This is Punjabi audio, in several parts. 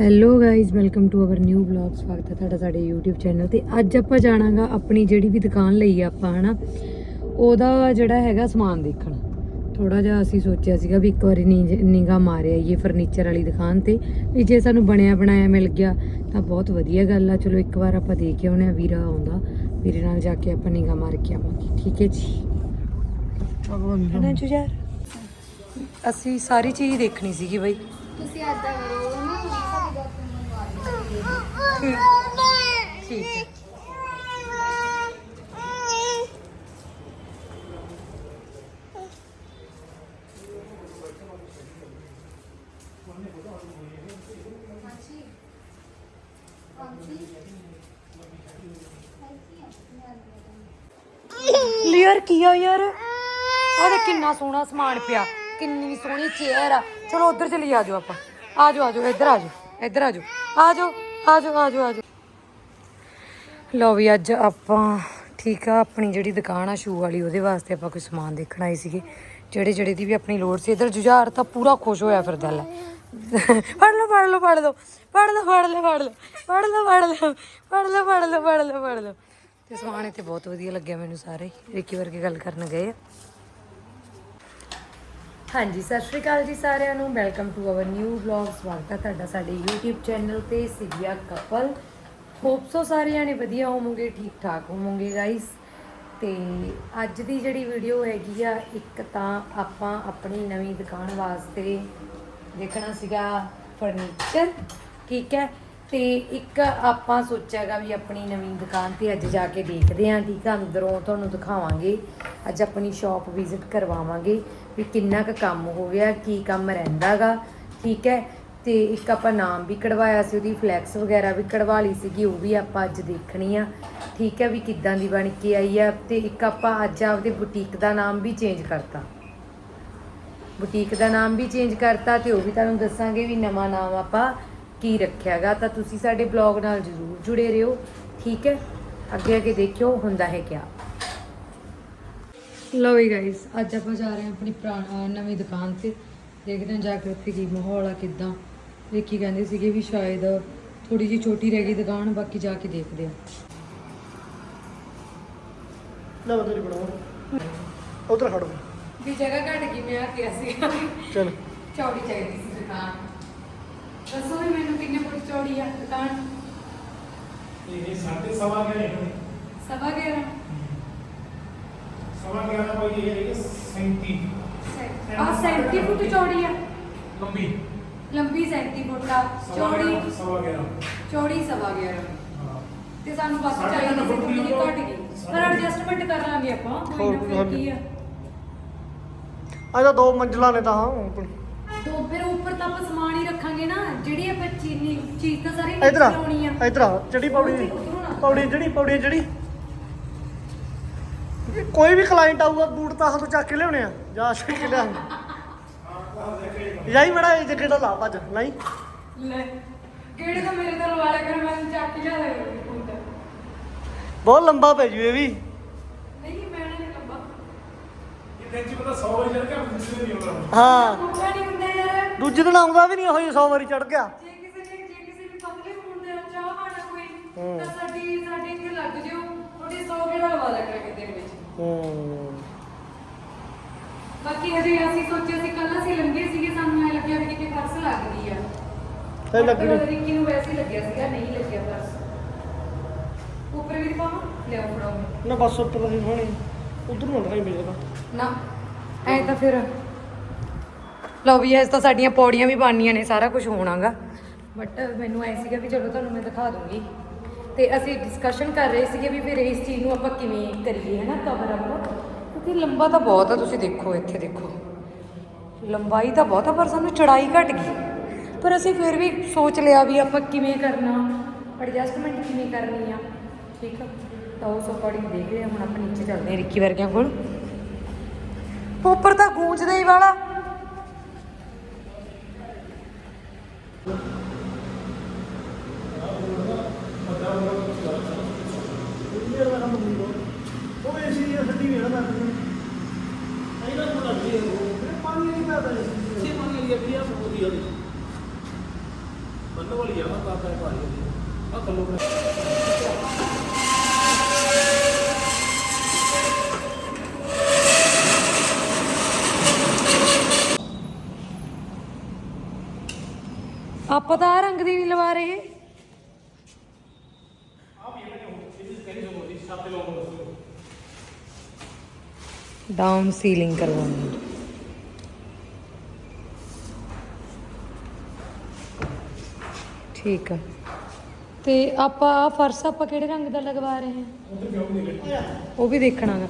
Hello guys welcome to our new vlog ਸਵਾਗਤ ਹੈ ਤੁਹਾਡਾ ਸਾਡੇ YouTube ਚੈਨਲ ਤੇ। ਅੱਜ ਆਪਾਂ ਜਾਣਾਗਾ ਆਪਣੀ ਜਿਹੜੀ ਵੀ ਦੁਕਾਨ ਲਈ ਆ ਆਪਾਂ ਹਨਾ? ਉਹਦਾ ਜਿਹੜਾ ਹੈਗਾ ਸਮਾਨ ਦੇਖਣ। ਥੋੜਾ ਜਿਹਾ ਅਸੀਂ ਸੋਚਿਆ ਸੀਗਾ ਵੀ ਇੱਕ ਵਾਰੀ ਨਿਗਾ ਮਾਰਿਆ ਇਹ ਫਰਨੀਚਰ ਵਾਲੀ ਦੁਕਾਨ ਤੇ। ਵੀ ਜੇ ਸਾਨੂੰ ਬਣਿਆ ਬਣਾਇਆ ਮਿਲ ਗਿਆ ਤਾਂ ਬਹੁਤ ਵਧੀਆ ਗੱਲ ਆ। ਚਲੋ ਇੱਕ ਵਾਰ ਆਪਾਂ ਦੇਖ ਕੇ ਆਉਣੇ ਆ ਵੀਰਾ ਆਉਂਦਾ। ਵੀਰੇ ਨਾਲ ਜਾ ਕੇ ਆਪਾਂ ਨਿਗਾ ਮਾਰ ਕੇ ਆਵਾਂਗੇ। ਠੀਕ ਹੈ ਜੀ? ਹਨਾ ਜੁਝਾਰ? ਅਸੀਂ ਸਾਰੀ ਚੀਜ਼ ਦੇਖਣੀ ਸੀਗੀ ਬਈ। ਤੁਸੀਂ ਕਰੋ ਨਾ क्लियर किया यार अरे कि सोहना समान पिया कि सोहनी चेयर आ चलो उधर चली आज आप आज आज इधर आज इधर आज आज ਆ ਜਾਓ ਆ ਜਾਓ ਆ ਜਾਓ ਲਓ ਵੀ ਅੱਜ ਆਪਾਂ ਠੀਕ ਆ, ਆਪਣੀ ਜਿਹੜੀ ਦੁਕਾਨ ਆ, ਸ਼ੂ ਵਾਲੀ, ਉਹਦੇ ਵਾਸਤੇ ਆਪਾਂ ਕੋਈ ਸਮਾਨ ਦੇਖਣ ਆਏ ਸੀਗੇ। ਜਿਹੜੇ ਜਿਹੜੇ ਦੀ ਵੀ ਆਪਣੀ ਲੋੜ ਸੀ। ਇੱਧਰ ਜੁਝਾਰ ਤਾਂ ਪੂਰਾ ਖੁਸ਼ ਹੋਇਆ ਫਿਰਦਾ ਲੈ। ਫੜ ਲਓ ਫੜ ਲਓ ਫੜ ਲਓ। ਫੜ ਲਓ ਫੜ ਲਓ ਫੜ ਲਓ। ਫੜ ਲਓ ਫੜ ਲਓ। ਫੜ ਲਓ ਫੜ ਲਓ ਫੜ ਲਓ ਫੜ ਲਓ। ਤੇ ਸਮਾਨ ਇੱਥੇ ਬਹੁਤ ਵਧੀਆ ਲੱਗਿਆ ਮੈਨੂੰ ਸਾਰੇ। ਹੀ। ਰਿੱਕੀ ਵਰਗੇ ਗੱਲ ਕਰਨ ਗਏ ਆ। ਹਾਂਜੀ, ਸਤਿ ਸ਼੍ਰੀ ਅਕਾਲ ਜੀ ਸਾਰਿਆਂ ਨੂੰ। Welcome to our new vlog ਸਵਾਗਤ ਹੈ ਤੁਹਾਡਾ ਸਾਡੇ YouTube ਚੈਨਲ ਤੇ ਸਿਵਿਆ ਕਪਲ। ਹੋਪ ਸੋ ਸਾਰੇ ਜਾਣੇ ਵਧੀਆ ਹੋਵੋਗੇ ਠੀਕ ਠਾਕ ਹੋਵੋਗੇ ਗਾਇਸ ਤੇ ਅੱਜ ਦੀ ਜਿਹੜੀ ਵੀਡੀਓ ਹੈਗੀ ਆ, ਇੱਕ ਤਾਂ ਆਪਾਂ ਆਪਣੀ ਨਵੀਂ ਦੁਕਾਨ ਵਾਸਤੇ ਦੇਖਣਾ ਸੀਗਾ ਫਰਨੀਚਰ ਠੀਕ ਹੈ? ਤੇ ਇੱਕ ਆਪਾਂ ਸੋਚਿਆਗਾ ਵੀ ਆਪਣੀ ਨਵੀਂ ਦੁਕਾਨ ਤੇ ਅੱਜ ਜਾ ਕੇ ਦੇਖਦੇ ਆਂ ਠੀਕ ਆ ਅੰਦਰੋਂ ਤੁਹਾਨੂੰ ਦਿਖਾਵਾਂਗੇ। ਅੱਜ ਆਪਣੀ ਸ਼ਾਪ ਵਿਜ਼ਿਟ ਕਰਵਾਵਾਂਗੇ। ਵੀ ਕਿੰਨਾ ਕੁ ਕੰਮ ਹੋ ਗਿਆ, ਕੀ ਕੰਮ ਰਹਿੰਦਾਗਾ ਠੀਕ ਹੈ? ਤੇ ਇੱਕ ਆਪਾਂ ਨਾਮ ਵੀ ਕਢਵਾਇਆ ਸੀ, ਉਹਦੀ ਫਲੈਕਸ ਵਗੈਰਾ ਵੀ ਕਢਵਾ ਲਈ ਸੀਗੀ, ਉਹ ਵੀ ਆਪਾਂ ਅੱਜ ਦੇਖਣੀ ਆ। ਠੀਕ ਹੈ ਵੀ ਕਿੱਦਾਂ ਦੀ ਬਣ ਕੇ ਆਈ ਆ, ਤੇ ਇੱਕ ਆਪਾਂ ਅੱਜ ਆਪਦੇ ਬੁਟੀਕ ਦਾ ਨਾਮ ਵੀ ਚੇਂਜ ਕਰਤਾ। ਬੁਟੀਕ ਦਾ ਨਾਮ ਵੀ ਚੇਂਜ ਕਰਤਾ, ਤੇ ਉਹ ਵੀ ਤੁਹਾਨੂੰ ਦੱਸਾਂਗੇ ਵੀ ਨਵਾਂ ਨਾਮ ਆਪਾਂ ਕੀ ਰੱਖਿਆਗਾ ਤਾਂ ਤੁਸੀਂ ਸਾਡੇ ਬਲੌਗ ਨਾਲ ਜਰੂਰ ਜੁੜੇ ਰਹੋ, ਠੀਕ ਹੈ? ਅੱਗੇ ਅੱਗੇ ਦੇਖਿਓ, ਹੁੰਦਾ ਹੈ ਕਿਆ। ਲਓ ਵੀ ਗਾਇਸ ਅੱਜ ਆਪਾਂ ਜਾ ਰਹੇ ਹਾਂ ਆਪਣੀ ਪੁਰਾਣੀ ਨਵੀਂ ਦੁਕਾਨ ਤੇ। ਦੇਖਦੇ ਹਾਂ ਜਾ ਕੇ ਉੱਥੇ ਕੀ ਮਾਹੌਲ ਆ ਕਿੱਦਾਂ। ਦੇਖੀ ਕਹਿੰਦੇ ਸੀਗੇ ਵੀ ਸ਼ਾਇਦ ਥੋੜੀ ਜਿਹੀ ਛੋਟੀ ਰਹਿ ਗਈ ਦੁਕਾਨ ਬਾਕੀ ਜਾ ਕੇ ਦੇਖਦੇ ਹਾਂ। ਲੈ ਬੰਦੇ ਬਣਾਓ। ਉਧਰ ਖੜੋ ਵੀ ਜਗ੍ਹਾ ਘਟ ਗਈ ਮੈਂ ਆ ਕਿਹਾ ਸੀਗਾ। ਚਲ। ਚੌੜੀ ਚਾਹੀਦੀ ਸੀ ਦੁਕਾਨ। ਦੱਸੋ ਵੀ ਮੈਨੂੰ ਕਿੰਨੇ ਫੁੱਟ ਚੌੜੀ ਆ ਦੁਕਾਨ? ਇਹ ਸਾਢੇ ਸਵਾ ਗਏ। ਨੇ ਸਵਾ 11 ਸਵਾ ਗਿਆ ਨਾ ਕੋਈ ਇਹ ਹੈ 37 ਆ 37 ਫੁੱਟ ਚੌੜੀ ਆ। ਲੰਬੀ। ਲੰਬੀ 37 ਫੁੱਟ ਆ। ਚੌੜੀ ਸਵਾ ਗਿਆ ਚੌੜੀ ਸਵਾ 11 ਹਾਂ। ਤੇ ਸਾਨੂੰ ਬਸ ਸਾਢੇ ਚਾਹੀਦੀ ਤਿੰਨ ਸੀ ਫੁੱਟ ਥੋੜੀ ਜਿਹੀ ਦੀ ਘਟ ਗਈ। ਪਰ ਐਡਜਸਟਮੈਂਟ ਕਰ ਲਾਂਗੇ ਆਪਾਂ। ਕੋਈ ਨਾ ਹੋਰ, ਫਿਰ ਕੀ ਆ। ਆ ਤਾਂ ਦੋ ਮੰਜ਼ਲਾਂ ਨੇ ਤਾਂ ਹਾਂ ਤੋਂ ਫਿਰ ਉੱਪਰ ਤਾਂ ਆਪਾਂ ਸਮਾਨ ਹੀ ਰੱਖਾਂਗੇ ਨਾ। ਜਿਹੜੀ ਆਪਾਂ ਚੀਨੀ ਚੀਜ਼ ਤਾਂ ਸਾਰੀ ਇਧਰ ਆ ਲਾਉਣੀ ਆ। ਇਧਰ ਆ ਜਿਹੜੀ ਪੌੜੀ। ਪੌੜੀ ਜਿਹੜੀ ਪੌੜੀ ਜਿਹੜੀ। ਕੋਈ ਵੀ ਕਲਾਇੰਟ ਆਊਗਾ ਬੂਟ ਤਾਂ ਸਾਨੂੰ ਚੱਕ ਕੇ ਲਿਆਉਣੇ ਆ। ਜਾ ਛੇ ਕੇ ਲਿਆ ਜਾਈ ਮੜਾ ਇਹ ਜਿਹੜਾ ਲਾ ਭੱਜ। ਨਹੀਂ ਲੈ ਕਿਹੜੇ ਤਾਂ ਮੇਰੇ ਤਾਂ ਲਵਾ ਲਿਆ ਕਰ ਮੈਂ ਚੱਕ ਕੇ ਲਿਆ ਦੇ ਹੁੰਦਾ ਬਹੁਤ ਲੰਬਾ ਪੈ ਜੂ ਇਹ ਵੀ। ਨਹੀਂ ਮੈਂ ਨਹੀਂ ਲੱਭਾ ਇਹ ਦਿਨ ਚ ਪਤਾ 100 ਵਾਰੀ ਚੜ ਕੇ ਦੂਸਰੇ ਨਹੀਂ ਆਉਂਦਾ। ਹਾਂ। ਮੁੱਕਾ ਨਹੀਂ ਹੁੰਦਾ ਯਾਰ। ਦੂਜੇ ਦਿਨ ਆਉਂਦਾ ਵੀ ਨਹੀਂ ਉਹ 100 ਵਾਰੀ ਚੜ ਗਿਆ। ਜੇ ਕਿਸੇ ਨੇ ਜੇ ਕਿਸੇ ਨੇ ਪਤਲੇ ਹੁੰਦੇ ਆ ਚਾਹ ਪਾਣਾ ਕੋਈ। ਤਾਂ ਸਾਡੀ ਸਾਡੇ ਇੱਥੇ ਲੱਗ ਜਿਓ। ਉਹਦੇ 100 ਗੇੜਾ ਲਵਾ ਲਿਆ ਕਰਾਂਗੇ ਦਿਨ ਵਿੱਚ? ਹੂੰ। ਬਾਕੀ ਹਜੇ ਅਸੀਂ ਸੋਚਿਆ ਸੀ ਕੱਲ ਅਸੀਂ ਲੰਘੇ ਸੀਗੇ ਸਾਨੂੰ ਐ ਲੱਗਿਆ ਵੀ ਕਿਤੇ ਫਰਸ ਲੱਗ ਗਈ ਆ। ਤੇ ਲੱਗਣੀ। ਪਰ ਰਿੱਕੀ ਨੂੰ ਵੈਸੇ ਹੀ ਲੱਗਿਆ ਸੀਗਾ ਨਹੀਂ ਲੱਗਿਆ ਫਰਸ ਉੱਪਰ ਵੀ ਪਾਵਾਂ ਲਿਆਓ ਫੜਾਓ। ਨਾ ਬਸ ਉੱਪਰ ਨਹੀਂ ਹੋਣੀ ਉਧਰ ਨੂੰ ਨਹੀਂ ਮਿਲੇਗਾ ਨਾ ਐ ਤਾਂ ਫਿਰ ਲਓ ਵੀ ਐਸ ਤਾਂ ਸਾਡੀਆਂ ਪੌੜੀਆਂ ਵੀ ਬਣਨੀਆਂ ਨੇ ਸਾਰਾ ਕੁਝ ਹੋਣਾਗਾ। ਬਟ ਮੈਨੂੰ ਐ ਸੀਗਾ ਵੀ ਚਲੋ ਤੁਹਾਨੂੰ ਮੈਂ ਦਿਖਾ ਦੂੰਗੀ। ਤੇ ਅਸੀਂ ਡਿਸਕਸ਼ਨ ਕਰ ਰਹੇ ਸੀਗੇ ਵੀ ਫਿਰ ਇਸ ਚੀਜ਼ ਨੂੰ ਆਪਾਂ ਕਿਵੇਂ ਕਰੀਏ ਹੈ ਨਾ ਕਵਰ ਅਪ ਕਿਉਂਕਿ ਲੰਬਾ ਤਾਂ ਬਹੁਤ ਆ, ਤੁਸੀਂ ਦੇਖੋ, ਇੱਥੇ ਦੇਖੋ। ਲੰਬਾਈ ਤਾਂ ਬਹੁਤ ਆ, ਪਰ ਸਾਨੂੰ ਚੜਾਈ ਘਟ ਗਈ। ਪਰ ਅਸੀਂ ਫਿਰ ਵੀ ਸੋਚ ਲਿਆ ਵੀ ਆਪਾਂ ਕਿਵੇਂ ਕਰਨਾ ਐਡਜਸਟਮੈਂਟ ਕਿਵੇਂ ਕਰਨੀ ਆ, ਠੀਕ ਆ? ਤਾਂ ਉਸ ਅਕੋਰਡਿੰਗ ਦੇਖ ਰਹੇ ਹੁਣ ਆਪਾਂ ਨੀਚੇ ਚੱਲਦੇ ਹਾਂ ਰਿੱਕੀ ਵਰਗਿਆਂ ਕੋਲ। ਉੱਪਰ ਤਾਂ ਗੂੰਜਦਾ ਹੀ ਵਾਲਾ ਉਹ ਏਸੀ ਦੀ ਸੱਟੀ ਨਹੀਂ ਨਾ ਮੈਂ ਇਹਨਾਂ ਨੂੰ ਲੱਗੀ ਪਾਣੀ ਨਹੀਂ ਪਿਆਦਾ ਏਸੀ ਛੇ ਮੰਨ ਲਿਆ ਵੀ ਆ ਸੋਦੀ ਵਾਲੀ ਮੰਨ ਵਾਲੀ ਆ ਨਾ ਤਾਂ ਤਾਂ ਭਾਰੀ ਆ ਆ ਥੱਲੋਂ ਬਣਾ ਆਪਾਂ ਤਾਂ ਆਹ ਰੰਗ ਦੀ ਨਹੀਂ ਲਵਾ ਰਹੇ ਡਾਊਨ ਸੀਲਿੰਗ ਕਰਵਾਉਣੀ ਹੈ। ਠੀਕ ਆ। ਤੇ ਆਪਾਂ ਆਹ ਫਰਸ਼ ਆਪਾਂ ਕਿਹੜੇ ਰੰਗ ਦਾ ਲਗਵਾ ਰਹੇ ਹਾਂ? ਉਹ ਵੀ ਦੇਖਣਾ ਗਾ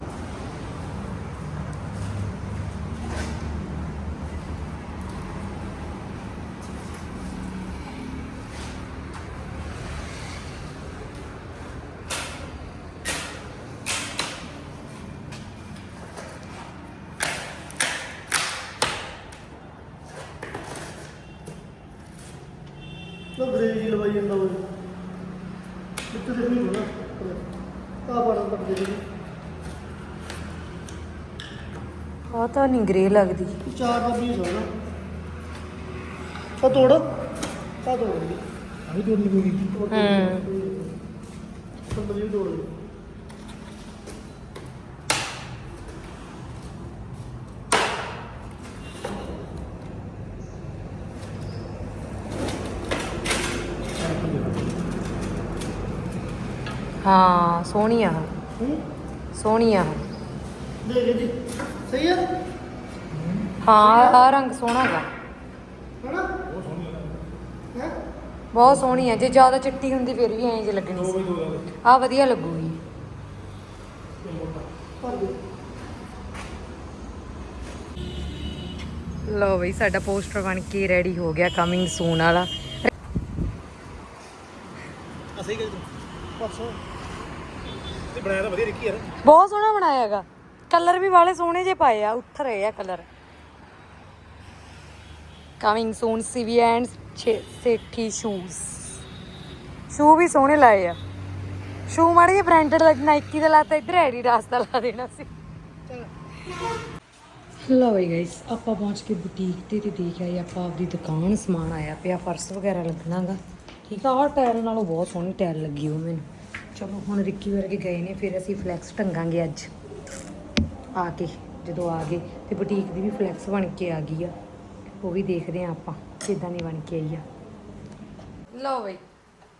ਤਾਂ ਗਰੇਜ ਹੀ ਲਵਾਈ ਜਾਂਦਾ ਉਹ ਕਿੱਥੇ ਦੇਖਣੀ ਹੋਣਾ ਆ ਬਾੜਾ ਪੱਟ ਦੇ ਆਹ ਤਾਂ ਨਹੀਂ ਗ੍ਰੇ ਲੱਗਦੀ। ਚਾਰ ਦਾ ਪੀਸ ਹੋਣਾ ਆ ਤੋੜ। ਆ ਤੋੜ। ਦੇ ਆਹੀ ਤੋੜ ਲਗੂਗੀ ਹੂੰ। ਸੰਦ ਜੀ ਤੋੜ ਦੇ ਹਾਂ ਸੋਹਣੀ ਆ। ਹੂੰ। ਸੋਹਣੀ ਆ। ਦੇਖ ਜੀ। ਸਹੀ ਆ? ਹਾਂ ਆ ਰੰਗ ਸੋਹਣਾ ਹੈਗਾ। ਹਨਾ? ਹੈ? ਬਹੁਤ ਸੋਹਣੀ ਹੈ ਜੇ ਜ਼ਿਆਦਾ ਚਿੱਟੀ ਹੁੰਦੀ ਫਿਰ ਵੀ ਐਂ ਜੇ ਲੱਗਣੀ ਸੀ। ਆ ਵਧੀਆ ਲੱਗੂਗੀ। ਲਓ ਬਈ ਸਾਡਾ ਪੋਸਟਰ ਬਣ ਕੇ ਰੈਡੀ ਹੋ ਗਿਆ ਕਮਿੰਗ ਸੂਨ ਵਾਲਾ। ਅਸੀਂ ਗੱਲ ਪਰਸੋਂ ਤੇ ਬਣਾਇਆ ਤਾਂ ਵਧੀਆ ਰਿੱਕੀ ਯਾਰ। ਬਹੁਤ ਸੋਹਣਾ ਬਣਾਇਆ ਹੈਗਾ। ਕਲਰ ਵੀ ਵਾਲੇ ਸੋਹਣੇ ਜੇ ਪਾਏ ਆ, ਉੱਠ ਰਹੇ ਆ colour. Coming soon CV and Sethi shoes shoe ਵੀ ਸੋਹਣੇ ਲਾਏ ਆ। ਸ਼ੂ ਮਾੜੇ ਜਿਹੇ ਬ੍ਰਾਂਡਡ ਲੱਗ ਨਾਈਕੀ ਦਾ ਲਾਤਾ, ਇੱਧਰ ਐਡੀਡਾਸ ਦਾ ਲਾ ਦੇਣਾ ਸੀ। ਲਓ ਬਈ ਗਾਇਸ ਆਪਾਂ ਪਹੁੰਚ ਕੇ ਬੁਟੀਕ ਤੇ ਤੇ ਦੇਖ ਆਏ ਆਪਾਂ ਆਪਦੀ ਦੁਕਾਨ, ਸਮਾਨ ਆਇਆ ਪਿਆ, ਫਰਸ਼ ਵਗੈਰਾ ਲੱਗਣਾਗਾ। ਠੀਕ ਆ, ਆਹ ਟਾਇਲ ਨਾਲੋਂ ਬਹੁਤ ਸੋਹਣੀ ਟਾਇਰ ਲੱਗੀ ਉਹ ਮੈਨੂੰ। ਚਲੋ, ਹੁਣ ਰਿੱਕੀ ਵਰਗੇ ਗਏ ਨੇ, ਫਿਰ ਅਸੀਂ ਫਲੈਕਸ ਟੰਗਾਂਗੇ ਅੱਜ। ਆ ਕੇ ਜਦੋਂ ਆ ਗਏ ਤੇ ਬੁਟੀਕ ਦੀ ਵੀ ਫਲੈਕਸ ਬਣ ਕੇ ਆ ਗਈ ਆ। ਉਹ ਵੀ ਦੇਖਦੇ ਆ ਆਪਾਂ ਕਿਦਾਂ ਦੀ ਬਣ ਕੇ ਆਈ ਆ। ਲਓ ਬਈ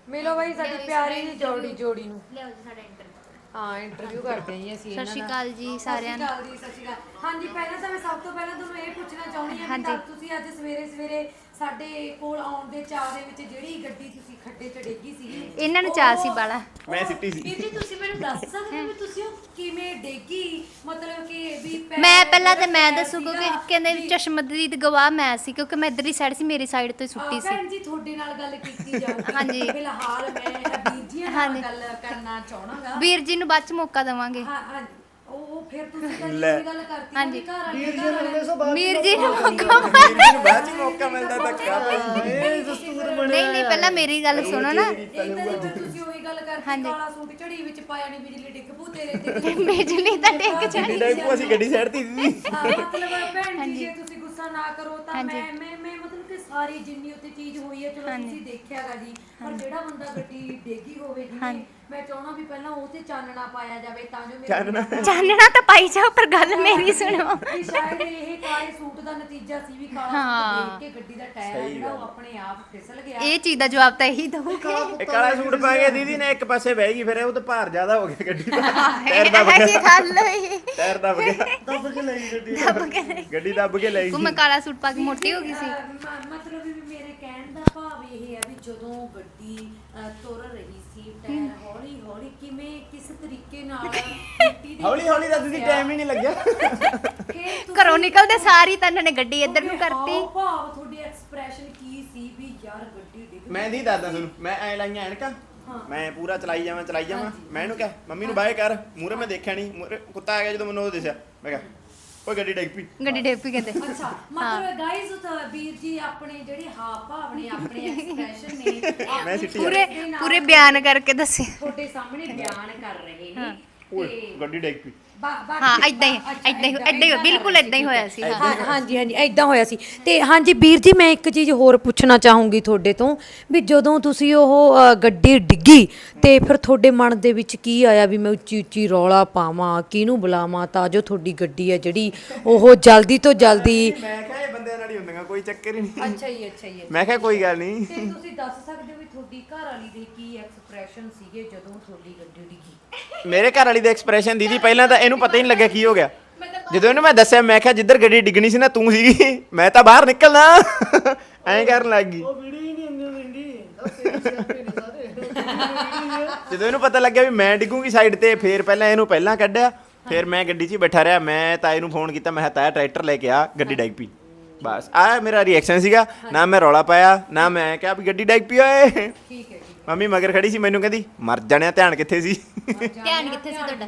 ਮਿਲੋ ਬਈ ਸਾਡੀ ਪਿਆਰੀ ਜਿਹੀ ਜੋੜੀ ਜੋੜੀ ਨੂੰ। ਲਿਆਓ ਜੀ ਸਾਡਾ ਇੰਟਰਵਿਊ ਹਾਂ ਇੰਟਰਵਿਊ ਕਰਦੇ ਆਂ ਅਸੀਂ ਸਤਿ ਸ਼੍ਰੀ। ਅਕਾਲ ਜੀ ਸਾਰਿਆਂ ਨੂੰ। ਸਤਿ ਸ਼੍ਰੀ ਅਕਾਲ ਜੀ ਸਤਿ ਸ਼੍ਰੀ ਅਕਾਲ। ਹਾਂਜੀ ਪਹਿਲਾਂ ਤਾਂ ਮੈਂ ਸਭ ਤੋਂ ਪਹਿਲਾਂ ਤੁਹਾਨੂੰ ਇਹ ਪੁੱਛਣਾ ਚਾਹੁੰਦੀ ਹਾਂ ਕਿ। ਤਾਂ ਤੁਸੀਂ ਅੱਜ ਸਵੇਰੇ ਸਵੇਰੇ ਸਾਡੇ ਕੋਲ ਆਉਣ ਦੇ ਚਾਹ ਦੇ ਵਿੱਚ ਜਿਹੜੀ ਗੱਡੀ ਤੁਸੀਂ ਖੱਡੇ ਚ ਡੇਗੀ ਸੀ ਇਹਨਾਂ ਨੂੰ ਚਾਅ ਸੀ ਬਾਲਾ। ਮੈਂ ਸਿੱਟੀ ਸੀ। ਵੀਰ ਜੀ ਤੁਸੀਂ ਮੈਨੂੰ ਦੱਸ ਸਕਦੇ ਹੋ ਵੀ ਤੁਸੀਂ ਉਹ ਕਿਵੇਂ ਡੇਗੀ? ਮਤਲਬ ਕਿ ਵੀ ਪੈਰ ਮੈਂ ਪਹਿਲਾਂ ਤੇ ਮੈਂ ਪੈਰ ਦੱਸੂ ਕਿਉਂਕਿ ਸੀਗਾ, ਕਹਿੰਦੇ ਵੀ- ਚਸ਼ਮਦੀਦ ਗਵਾਹ ਮੈਂ ਸੀ ਕਿਉਂਕਿ ਮੈਂ ਇੱਧਰਲੀ ਸਾਈਡ ਸੀ ਮੇਰੀ ਸਾਈਡ ਤੋਂ ਹੀ ਸੁੱਟੀ ਸੀ। ਭੈਣ ਜੀ ਤੁਹਾਡੇ ਨਾਲ ਗੱਲ ਕੀਤੀ ਜਾਊਗੀ ਹਾਂਜੀ। ਫਿਲਹਾਲ ਮੈਂ ਵੀਰ ਜੀ ਨਾਲ ਹਾਂਜੀ। ਗੱਲ ਕਰਨਾ ਚਾਹਣਾਗਾ। ਵੀਰ ਜੀ ਨੂੰ ਬਾਅਦ ਚ ਮੌਕਾ ਦੇਵਾਂਗੇ। ਹਾਂ ਹਾਂ ਉਹ ਫਿਰ ਤੁਸੀਂ ਤਾਂ ਲੈ। ਇਹ ਗੱਲ ਕਰਤੀ ਨਾ ਹਾਂਜੀ। ਵੀ ਘਰ ਵਾਲੀ ਵੀਰ ਜੀ ਘਰ ਵਾਲੀ- ਅਗਲੇ ਸੋ ਬਾਅਦ ਵੀਰ ਜੀ ਨੂੰ ਮੌਕਾ ਮੈਨੂੰ ਬਾਅਦ ਚ ਮੌਕਾ ਮਿਲਦਾ ਧੱਕਾ ਭਾਈ ਇਹ ਦਸਤੂਰ ਬਣਿਆ ਨਹੀਂ ਨਹੀਂ ਪਹਿਲਾਂ ਮੇਰੀ ਗੱਲ ਸੁਣੋ ਨਾ ਇੱਕ ਤਾਂ ਜਿੱਦਾਂ ਤੁਸੀਂ ਉਹੀ ਗੱਲ ਕਰਤੀ ਹਾਂਜੀ। ਕਾਲਾ ਸੂਟ ਝੜੀ ਵਿੱਚ ਪਾਇਆ ਨਹੀਂ ਬਿਜਲੀ ਡਿੱਗ ਪੂ ਤੇਰੇ ਤੇ ਬਿਜਲੀ ਤਾਂ ਡਿੱਗ ਜਾਣੀ ਡਾਈਪੂ ਅਸੀਂ ਗੱਡੀ ਸਾਈਡ ਤੇ ਸੀ ਹਾਂ, ਮਤਲਬ ਭੈਣ ਜੀ ਜੇ ਤੁਸੀਂ ਗੁੱਸਾ ਨਾ ਕਰੋ ਤਾਂ ਹਾਂਜੀ। ਮੈਂ ਮੈਂ ਮੈਂ ਮਤਲਬ ਕਿ ਸਾਰੀ ਜਿੰਨੀ ਉੱਤੇ ਚੀਜ਼ ਹੋਈ ਹੈ ਚਲੋ ਹਾਂਜੀ। ਤੁਸੀਂ ਦੇਖਿਆਗਾ ਜੀ ਪਰ ਜਿਹੜਾ ਬੰਦਾ ਗੱਡੀ ਡੇਗੀ ਹੋਵੇ ਜੀ ਹਾਂਜੀ। ਮੈਂ ਚਾਹਣਾ ਵੀ ਪਹਿਲਾਂ ਉਹ ਤੇ ਚਾਨਣਾ ਪਾਇਆ ਜਾਵੇ ਤਾਂ ਜੋ ਮੇਰੇ ਚਾਨਣਾ? ਚਾਨਣਾ ਤਾਂ ਪਾਈ ਜਾਓ ਪਰ ਗੱਲ ਮੇਰੀ ਸੁਣੋ। ਵੀ ਸ਼ਾਇਦ ਇਹ ਕਾਲੇ ਸੂਟ ਦਾ ਨਤੀਜਾ ਸੀ ਵੀ ਕਾਲਾ ਹਾਂ। ਸੂਟ ਦੇਖ ਕੇ ਗੱਡੀ ਦਾ ਟਾਇਰ ਸਹੀ ਜਿਹੜਾ ਉਹ ਗੱਲ। ਆਪਣੇ ਆਪ ਫਿਸਲ ਗਿਆ। ਇਹ ਚੀਜ਼ ਦਾ ਜਵਾਬ ਤਾਂ ਇਹੀ ਦਊਗੇ। ਇਹ ਕਾਲਾ ਸੂਟ ਪਾ ਕੇ ਦੀਦੀ ਨੇ ਇੱਕ ਪਾਸੇ ਬਹਿ ਗਈ ਫਿਰ ਉਹ ਤੇ ਭਾਰ ਜ਼ਿਆਦਾ ਹੋ ਗਿਆ ਗੱਡੀ ਦਾ। ਟਾਇਰ ਇਹ ਦੱਬ ਕੀ ਗਿਆ ਗੱਲ ਹੋਈ। ਟਾਇਰ ਦੱਬ ਗਿਆ। ਦੱਬ ਕੇ ਲਈ ਗੱਡੀ। ਦੱਬ ਕੇ ਨਹੀਂ। ਗੱਡੀ ਦੱਬ ਕੇ ਲਈ ਉਹ ਮੈਂ ਕਾਲਾ ਸੂਟ ਪਾ ਕੇ ਮੋਟੀ ਹੋ ਗਈ ਸੀ। ਅਹ, ਮ- ਮਤਲਬ ਵੀ ਮੇਰੇ ਕਹਿਣ ਦਾ ਭਾਵ ਇਹ ਹੈ ਵੀ ਜਦੋਂ ਗੱਡੀ ਅਹ, ਤੁਰ ਰਹੀ ਸੀ ਟਾਇਰ ਕਿਵੇਂ ਕਿਸ ਤਰੀਕੇ ਨਾਲ ਮਿੱਟੀ ਦੀ ਹੌਲੀ ਹੌਲੀ ਦਾ ਦੀਦੀ ਟਾਈਮ ਹੀ ਨਹੀਂ ਲੱਗਿਆ। ਫਿਰ ਤੁਸੀਂ- ਘਰੋਂ ਨਿਕਲਦੇ ਸਾਰੀ ਤਾਂ ਇਹਨਾਂ ਨੇ ਗੱਡੀ ਇੱਧਰ ਨੂੰ ਤੁਹਾਡੇ ਕਰਤੀ। ਹਾਵ ਭਾਵ ਤੁਹਾਡੀ ਐਕਸਪ੍ਰੈਸ਼ਨ ਕੀ ਸੀ ਵੀ ਯਾਰ ਗੱਡੀ ਡਿੱਗ ਮੈਂ ਦੀ ਦੱਸਦਾ ਤੁਹਾਨੂੰ ਮੈਂ ਐ ਲਾਈਆਂ ਐਨਕਾਂ ਮੈਂ ਪੂਰਾ ਚਲਾਈ ਜਾਵਾਂ ਚਲਾਈ ਜਾਵਾਂ। ਮੈਂ ਇਹਨੂੰ ਕਿਹਾ ਮੰਮੀ ਨੂੰ ਬਾਏ ਕਰ ਮੂਰੇ ਮੈਂ ਦੇਖਿਆ ਨਹੀਂ ਮੂਰੇ ਕੁੱਤਾ ਆ ਗਿਆ ਜਦੋਂ ਮੈਨੂੰ ਉਹ ਦਿਸਿਆ। ਮੈਂ ਕਿਹਾ ਓਏ ਗੱਡੀ ਡਿੱਗ ਪਈ। ਗੱਡੀ ਡੇਪੀ ਕਹਿੰਦੇ। ਅੱਛਾ ਮਤਲਬ ਗਾਇਜ਼ ਵੀਰ ਜੀ ਆਪਣੇ ਜਿਹੜੇ ਹਾਵ ਭਾਵ ਨੇ ਆਪਣੇ ਐਕਸਪ੍ਰੈਸ਼ਨ ਨੇ ਆਪਣੇ ਸਿੱਟੀ ਆ। ਪੂਰੇ ਪੂਰੇ ਬਿਆਨ ਕਰਕੇ ਦੱਸੇ। ਤੁਹਾਡੇ ਸਾਹਮਣੇ ਬਿਆਨ ਕਰ ਰਹੇ ਨੇ। ਓਏ ਤੇ ਗੱਡੀ ਡਿੱਗ ਪਈ। ਹਾਂ ਏਦਾਂ ਹੀ ਏਦਾਂ ਹੀ ਏਦਾਂ ਹੀ ਬਿਲਕੁਲ ਏਦਾਂ ਹੀ ਹੋਇਆ ਸੀ। ਹਾਂ ਹਾਂ ਹਾਂਜੀ ਹਾਂਜੀ ਐਦਾਂ ਹੋਇਆ ਸੀ। ਤੇ ਹਾਂਜੀ ਵੀਰ ਜੀ ਮੈਂ ਇੱਕ ਚੀਜ਼ ਹੋਰ ਪੁੱਛਣਾ ਚਾਹੂੰਗੀ ਤੁਹਾਡੇ ਤੋਂ ਵੀ ਜਦੋਂ ਤੁਸੀਂ ਉਹ ਅ, ਗੱਡੀ ਡਿੱਗੀ ਤੇ ਫਿਰ ਤੁਹਾਡੇ ਮਨ ਦੇ ਵਿੱਚ ਕੀ ਆਇਆ ਵੀ ਮੈਂ ਉੱਚੀ ਉੱਚੀ ਰੌਲਾ ਪਾਵਾਂ ਕਿਹਨੂੰ ਬੁਲਾਵਾਂ ਤਾਂ ਜੋ ਤੁਹਾਡੀ ਗੱਡੀ ਹੈ ਜਿਹੜੀ ਉਹ ਜਲਦੀ ਤੋਂ ਜਲਦੀ ਮੈਂ ਕਿਹਾ ਇਹ ਬੰਦਿਆਂ ਨਾਲ ਹੀ ਹੁੰਦੀਆਂ ਕੋਈ ਚੱਕਰ ਹੀ ਨਹੀਂ। ਅੱਛਾ ਹੀ ਅੱਛਾ ਹੀ ਮੈਂ ਕਿਹਾ ਕੋਈ ਗੱਲ ਨਹੀਂ। ਤੇ ਤੁਸੀਂ ਦੱਸ ਸਕਦੇ ਹੋ ਵੀ ਤੁਹਾਡੀ ਘਰ ਵਾਲੀ ਦੇ ਕੀ ਐਕਸਪ੍ਰੈਸ਼ਨ ਸੀਗੇ ਜਦੋਂ ਤੁਹਾਡੀ ਗੱਡੀ ਡਿੱਗੀ? ਮੇਰੇ ਘਰ ਵਾਲੀ ਦਾ ਐਕਸਪ੍ਰੈਸ਼ਨ ਦੀਦੀ ਪਹਿਲਾਂ ਤਾਂ ਇਹਨੂੰ ਪਤਾ ਹੀ ਨਹੀਂ ਲੱਗਿਆ ਕੀ ਹੋ ਗਿਆ। ਜਦੋਂ ਇਹਨੂੰ ਮੈਂ ਦੱਸਿਆ ਮੈਂ ਕਿਹਾ ਜਿੱਧਰ ਗੱਡੀ ਡਿੱਗਣੀ ਸੀ ਨਾ ਤੂੰ ਸੀਗੀ। ਮੈਂ ਤਾਂ ਬਾਹਰ ਨਿਕਲਣਾ। ਐਂ ਕਰਨ ਲੱਗ ਗਈ। ਉਹ ਵੀਡੀਓ ਹੀ ਨਹੀਂ ਸਾਰੇ। ਵੀਡੀਓ ਜਦੋਂ ਇਹਨੂੰ ਪਤਾ ਲੱਗਿਆ ਵੀ ਮੈਂ ਡਿੱਗੂਗੀ ਸਾਈਡ ਤੇ ਫੇਰ ਪਹਿਲਾਂ ਇਹਨੂੰ ਪਹਿਲਾਂ ਕੱਢਿਆ। ਫਿਰ ਮੈਂ ਗੱਡੀ 'ਚ ਹੀ ਬੈਠਾ ਰਿਹਾ। ਮੈਂ ਤਾਏ ਨੂੰ ਫੋਨ ਕੀਤਾ ਮੈਂ ਕਿਹਾ ਤਾਇਆ ਟਰੈਕਟਰ ਲੈ ਕੇ ਆ ਗੱਡੀ ਡਿੱਗ ਪਈ। ਬਸ ਆ ਮੇਰਾ ਰਿਐਕਸ਼ਨ ਸੀਗਾ। ਨਾ ਮੈਂ ਰੌਲਾ ਪਾਇਆ ਨਾ ਮੈਂ ਕਿਹਾ ਵੀ ਗੱਡੀ ਡਿੱਗ ਪਈ ਓਏ। ਠੀਕ ਹੈ। ਮੰਮੀ ਮਗਰ ਖੜੀ ਸੀ ਮੈਨੂੰ ਕਹਿੰਦੀ ਮਰ ਜਾਣਿਆ ਧਿਆਨ ਕਿੱਥੇ ਸੀ? ਧਿਆਨ ਕਿੱਥੇ ਸੀ ਤੁਹਾਡਾ?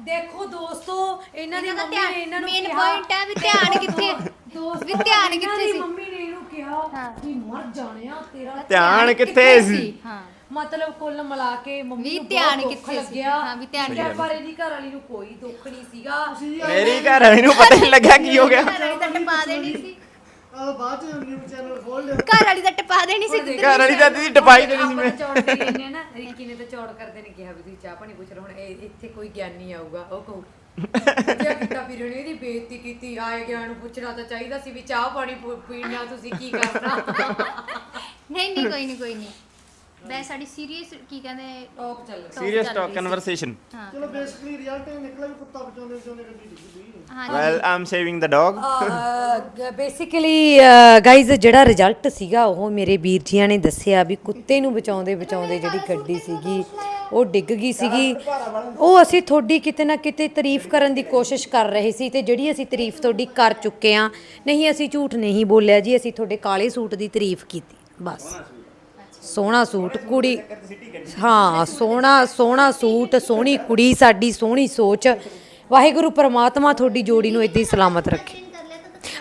ਦੇਖੋ ਦੋਸਤੋ ਇਹਨਾਂ ਦੀ ਮੰਮੀ ਨੇ ਧਿਆਨ ਇਹਨਾਂ ਨੂੰ ਮੇਨ ਕਿਹਾ- ਪੁਆਇੰਟ ਹੈ ਵੀ ਧਿਆਨ ਕਿੱਥੇ? ਦੋਸਤੋ ਵੀ ਧਿਆਨ ਇਹਨਾਂ ਕਿੱਥੇ ਦੀ ਸੀ? ਮੰਮੀ ਨੇ ਇਹਨੂੰ ਕਿਹਾ ਕਿ ਮਰ ਜਾਣਿਆ ਤੇਰਾ ਧਿਆਨ ਕਿੱਥੇ ਸੀ? ਹਾਂ। ਮਤਲਬ ਕੁੱਲ ਮਿਲਾ ਕੇ ਮੰਮੀ ਵੀ ਨੂੰ ਧਿਆਨ ਬਹੁਤ ਦੁੱਖ ਕਿੱਥੇ ਸੀ? ਲੱਗਿਆ। ਹਾਂ, ਵੀ ਧਿਆਨ ਹੈ, ਪਰ ਇਹਦੀ ਘਰ ਵਾਲੀ ਨੂੰ ਕੋਈ ਦੁੱਖ ਨਹੀਂ ਸੀਗਾ। ਮੇਰੀ ਘਰ ਵਾਲੀ ਨੂੰ ਪਤਾ ਹੀ ਨਹੀਂ ਲੱਗਿਆ ਕੀ ਹੋ ਗਿਆ। ਘਰ ਤਾਂ ਟਪਾ ਦੇਣੀ ਸੀ। ਆ ਬਾਅਦ ਚ ਨਿਊ ਚੈਨਲ ਖੋਲ ਲਿਆ। ਘਰ ਵਾਲੀ ਤਾਂ ਟਪਾ ਦੇਣੀ ਸੀ। ਘਰ ਵਾਲੀ ਤਾਂ ਦੀਦੀ ਟਪਾਈ ਦੇਣੀ ਸੀ ਮੈਂ। ਨਾ ਰਿੱਕੀ ਨੇ ਤਾਂ ਚੌੜ ਕਰਦੇ ਨੇ ਕਿਹਾ ਵੀ ਤੁਸੀਂ ਚਾਹ ਪਾਣੀ ਪੁੱਛ ਲਓ ਹੁਣ ਇਹ ਇੱਥੇ ਕੋਈ ਗਿਆਨੀ ਆਊਗਾ ਉਹ ਕਹੂ ਜੇ ਕਿਤਾ ਵੀਰ ਨੇ ਇਹਦੀ ਬੇਇੱਜ਼ਤੀ ਕੀਤੀ ਆਏ ਗਿਆ ਨੂੰ ਪੁੱਛਣਾ ਤਾਂ ਚਾਹੀਦਾ ਸੀ ਵੀ ਚਾਹ ਪਾਣੀ ਪੁ- ਪੀਣਾ ਤੁਸੀਂ ਕੀ ਕਰਨਾ। ਨਹੀਂ ਨਹੀਂ ਕੋਈ ਨਹੀਂ ਕੋਈ ਨਹੀਂ। ਵੈ ਸਾਡੀ ਸੀਰੀਅਸ ਕੀ ਕਹਿੰਦੇ ਟੌਪ ਚੱਲ talk ਸੀਰੀਅਸ ਚੱਲ ਟਾਕ ਰਹੀ ਸੀ। ਕਨਵਰਸੇਸ਼ਨ ਹਾਂ। ਚਲੋ ਬੇਸਿਕਲੀ ਰਿਜ਼ਲਟ ਇਹ ਨਿਕਲਿਆ ਵੀ ਕੁੱਤਾ ਬਚਾਉਂਦੇ ਬਚਾਉਂਦੇ ਗੱਡੀ ਡਿੱਗ ਗਈ ਹਾਂ। Well um saving the dog basically guys ਜਿਹੜਾ ਰਿਜ਼ਲਟ ਸੀਗਾ ਉਹ ਮੇਰੇ ਵੀਰ ਜੀਆਂ ਨੇ ਦੱਸਿਆ ਵੀ ਕੁੱਤੇ ਨੂੰ ਬਚਾਉਂਦੇ ਬਚਾਉਂਦੇ ਜਿਹੜੀ ਗੱਡੀ ਸੀਗੀ ਉਹ ਡਿੱਗ ਗਈ ਸੀਗੀ। ਉਹ ਅਸੀਂ ਤੁਹਾਡੀ ਕਿਤੇ ਨਾ ਕਿਤੇ ਤਾਰੀਫ ਕਰਨ ਦੀ ਕੋਸ਼ਿਸ਼ ਕਰ ਰਹੇ ਸੀ ਤੇ ਜਿਹੜੀ ਅਸੀਂ ਤਾਰੀਫ ਤੁਹਾਡੀ ਕਰ ਚੁੱਕੇ ਆ ਨਹੀਂ ਅਸੀਂ ਝੂਠ ਨਹੀਂ ਬੋਲਿਆ ਜੀ ਅਸੀਂ ਤੁਹਾਡੇ ਕਾਲੇ ਸੂਟ ਦੀ ਤਾਰੀਫ ਕੀਤੀ ਬਸ। ਸੋਹਣਾ ਸੂਟ, ਕੁੜੀ, ਹਾਂ, ਸੋਹਣਾ ਸੋਹਣਾ ਸੂਟ, ਸੋਹਣੀ ਕੁੜੀ ਸਾਡੀ, ਸੋਹਣੀ ਸੋਚ। ਵਾਹਿਗੁਰੂ ਪਰਮਾਤਮਾ ਤੁਹਾਡੀ ਜੋੜੀ ਨੂੰ ਇਦਾਂ ਹੀ ਸਲਾਮਤ ਰੱਖੇ।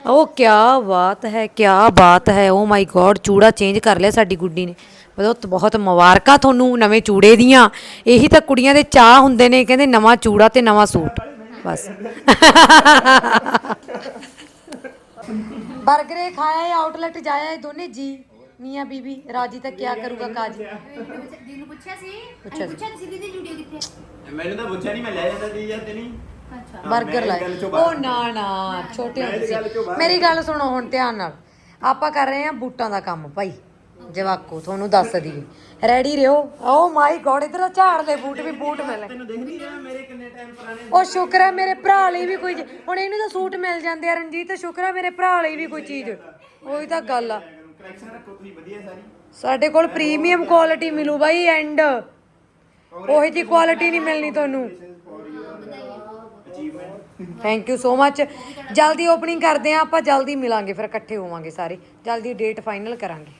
ਉਹ ਕਿਆ ਬਾਤ ਹੈ, ਕਿਆ ਬਾਤ ਹੈ ਓ ਮਾਈ ਗੋਡ ਚੂੜਾ ਚੇਂਜ ਕਰ ਲਿਆ ਸਾਡੀ ਗੁੱਡੀ ਨੇ। ਬਹੁਤ ਬਹੁਤ ਮੁਬਾਰਕਾਂ ਤੁਹਾਨੂੰ ਨਵੇਂ ਚੂੜੇ ਦੀਆਂ। ਇਹੀ ਤਾਂ ਕੁੜੀਆਂ ਦੇ ਚਾਹ ਹੁੰਦੇ ਨੇ, ਕਹਿੰਦੇ ਨਵਾਂ ਚੂੜਾ ਤੇ ਨਵਾਂ ਸੂਟ। ਬਸ। ਬਰਗਰੇ ਖਾਇਆ ਆਊਟਲੈਟ ਜਾਇਆ ਇਹ ਦੋਨੇ ਜੀ? ਮੀਆਂ ਬੀਬੀ ਰਾਜੀ ਤਾਂ ਕਿਆ ਕਰੂਗਾ ਕਾਜੀ? ਦੀਦੀ ਨੂੰ ਪੁੱਛਿਆ ਸੀ? ਪੁੱਛਿਆ ਸੀ। ਪੁੱਛਿਆ ਸੀ ਦੀਦੀ ਜੁੜੀ ਕਿੱਥੇ? ਮੈਨੂੰ ਤਾਂ ਪੁੱਛਿਆ ਨਹੀਂ ਮੈਂ ਲੈ ਜਾਂਦਾ ਦੀ ਜਾਂ ਤੇ ਨਹੀਂ। ਅੱਛਾ। 버ਗਰ ਲਾਏ। ਉਹ ਨਾ ਨਾ ਛੋਟੇ ਹੁੰਦੇ ਸੀ। ਮੇਰੀ ਗੱਲ ਸੁਣੋ ਹੁਣ ਧਿਆਨ ਨਾਲ। ਆਪਾਂ ਕਰ ਰਹੇ ਹਾਂ ਬੂਟਾਂ ਦਾ ਕੰਮ ਭਾਈ। ਜਵਾਕੋ ਤੁਹਾਨੂੰ ਦੱਸ ਦਈਏ। ਰੈਡੀ ਰਿਓ ਓ ਮਾਈ ਗੋਡ ਇਧਰ ਝਾੜ ਲੈ ਬੂਟ ਵੀ ਬੂਟ ਮਿਲੇ। ਤੈਨੂੰ ਦੇਖ ਨਹੀਂ ਰਿਹਾ ਮੇਰੇ ਕਿੰਨੇ ਟਾਈਮ ਪੁਰਾਣੇ ਉਹ ਸ਼ੁਕਰ ਹੈ ਮੇਰੇ ਭਰਾ ਲਈ ਵੀ ਕੋਈ ਚੀ- ਹੁਣ ਇਹਨੂੰ ਤਾਂ ਸੂਟ ਮਿਲ ਜਾਂਦੇ ਆ ਰਣਜੀਤ ਸ਼ੁਕਰ ਹੈ ਮੇਰੇ ਭਰਾ ਲਈ ਵੀ ਕੋਈ ਚੀਜ਼। ਉਹੀ ਤਾਂ ਗੱਲ ਆ। ਕਲੈਕਸ਼ਨ ਰੱਖੋ ਤੁਸੀਂ ਵਧੀਆ ਸਾਰੀ। ਸਾਡੇ ਕੋਲ ਪ੍ਰੀਮੀਅਮ ਕੁਆਲਿਟੀ ਮਿਲੂ ਬਾਈ ਐਂਡ ਉਹੀ ਜੀ ਕੁਆਲਿਟੀ ਨਹੀਂ ਮਿਲਣੀ ਤੁਹਾਨੂੰ। ਥੈਂਕ ਯੂ ਸੋ ਮੱਚ ਜਲਦੀ ਓਪਨਿੰਗ ਕਰਦੇ ਆ ਆਪਾਂ ਜਲਦੀ ਮਿਲਾਂਗੇ ਫਿਰ ਇਕੱਠੇ ਹੋਵਾਂਗੇ ਸਾਰੇ। ਜਲਦੀ ਡੇਟ ਫਾਈਨਲ ਕਰਾਂਗੇ।